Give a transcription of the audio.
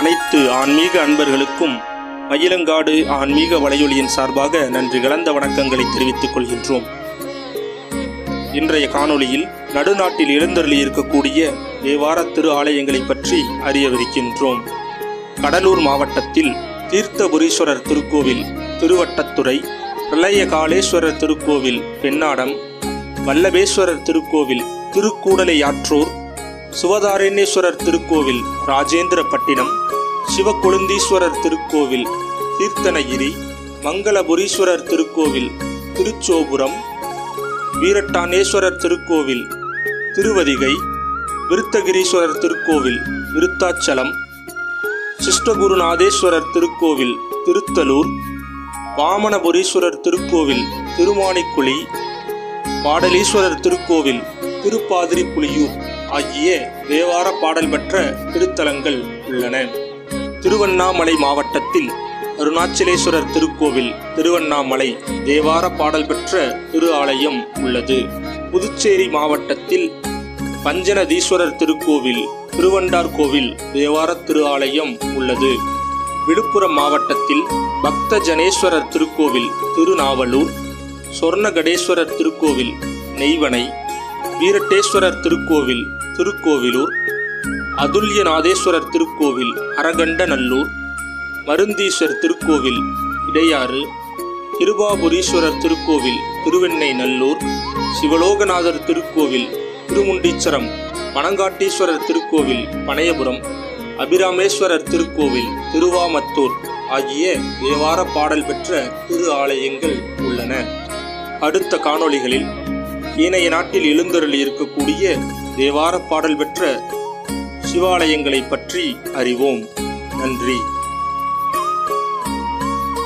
அனைத்து ஆன்மீக அன்பர்களுக்கும் மயிலங்காடு ஆன்மீக வலையொலியின் சார்பாக நன்றி கலந்த வணக்கங்களை தெரிவித்துக் கொள்கின்றோம். இன்றைய காணொளியில் நடுநாட்டில் எழுந்தருளி இருக்கக்கூடிய தேவார திரு ஆலயங்களை பற்றி அறியவிருக்கின்றோம். கடலூர் மாவட்டத்தில் தீர்த்தபுரீஸ்வரர் திருக்கோவில் திருவட்டத்துறை பிரளய காளேஸ்வரர் திருக்கோவில் பெண்ணாடம் வல்லபேஸ்வரர் திருக்கோவில் திருக்கூடலையாற்றூர் சுவதாரண்யேஸ்வரர் திருக்கோவில் ராஜேந்திரப்பட்டினம் சிவக்கொழுந்தீஸ்வரர் திருக்கோவில் தீர்த்தனகிரி மங்களபுரீஸ்வரர் திருக்கோவில் திருச்சோபுரம் வீரட்டானேஸ்வரர் திருக்கோவில் திருவதிகை விருத்தகிரீஸ்வரர் திருக்கோவில் விருத்தாச்சலம் சிஷ்டகுருநாதேஸ்வரர் திருக்கோவில் திருத்தலூர் வாமனபுரீஸ்வரர் திருக்கோவில் திருமாணிக்குழி பாடலீஸ்வரர் திருக்கோவில் திருப்பாதிரிப்புலியூர் ஆகிய தேவார பாடல் பெற்ற திருத்தலங்கள் உள்ளன. திருவண்ணாமலை மாவட்டத்தில் அருணாச்சலேஸ்வரர் திருக்கோவில் திருவண்ணாமலை தேவார பாடல் பெற்ற திரு ஆலயம் உள்ளது. புதுச்சேரி மாவட்டத்தில் பஞ்சநதீஸ்வரர் திருக்கோவில் திருவண்டார் கோவில் தேவார திரு ஆலயம் உள்ளது. விழுப்புரம் மாவட்டத்தில் பக்த ஜனேஸ்வரர் திருக்கோவில் திருநாவலூர் சொர்ணகடேஸ்வரர் திருக்கோவில் நெய்வனை வீரட்டேஸ்வரர் திருக்கோவில் திருக்கோவிலூர் அதுல்யநாதேஸ்வரர் திருக்கோவில் அரகண்டநல்லூர் மருந்தீஸ்வர் திருக்கோவில் இடையாறு திருவாபுரீஸ்வரர் திருக்கோவில் திருவெண்ணை நல்லூர் சிவலோகநாதர் திருக்கோவில் திருமுண்டீச்சரம் பனங்காட்டீஸ்வரர் திருக்கோவில் பனையபுரம் அபிராமேஸ்வரர் திருக்கோவில் திருவாமத்தூர் ஆகிய தேவார பாடல் பெற்ற திரு ஆலயங்கள் உள்ளன. அடுத்த காணொளிகளில் ஏனைய நாட்டில் எழுந்தருளி இருக்கக்கூடிய தேவார பாடல் பெற்ற சிவாலயங்களை பற்றி அறிவோம். நன்றி.